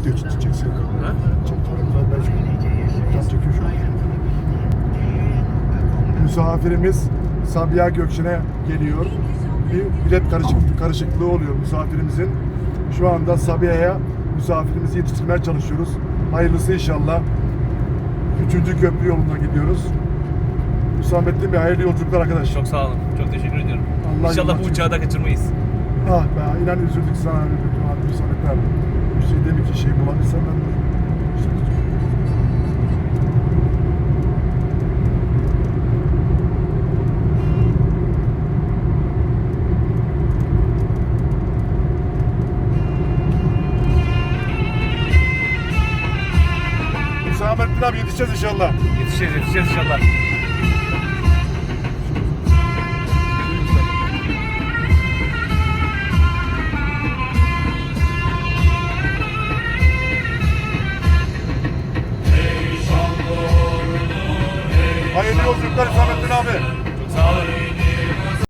video çekeceksin. Ha? Ben tam çekiyor şu an. Misafirimiz Sabiha Gökçen'e geliyor. Bir bilet karışık, karışıklığı oluyor misafirimizin. Şu anda Sabiha'ya misafirimizi yetiştirmeye çalışıyoruz. Hayırlısı inşallah. Üçüncü köprü yolunda gidiyoruz. Hüsamettin Bey hayırlı yolculuklar arkadaş. Çok sağ olun. Çok teşekkür ediyorum. Allah İnşallah bu uçağı da kaçırmayız. Ah be inan üzüldük sana Hüsamettin abi. Bir şey demek ki şey bulabilirsem ben de. Hüsamettin abi yetişeceğiz inşallah. Yetişeceğiz, yetişeceğiz inşallah. Hayırlı yolculuklar Hüsamettin abi. Çok sağ olun.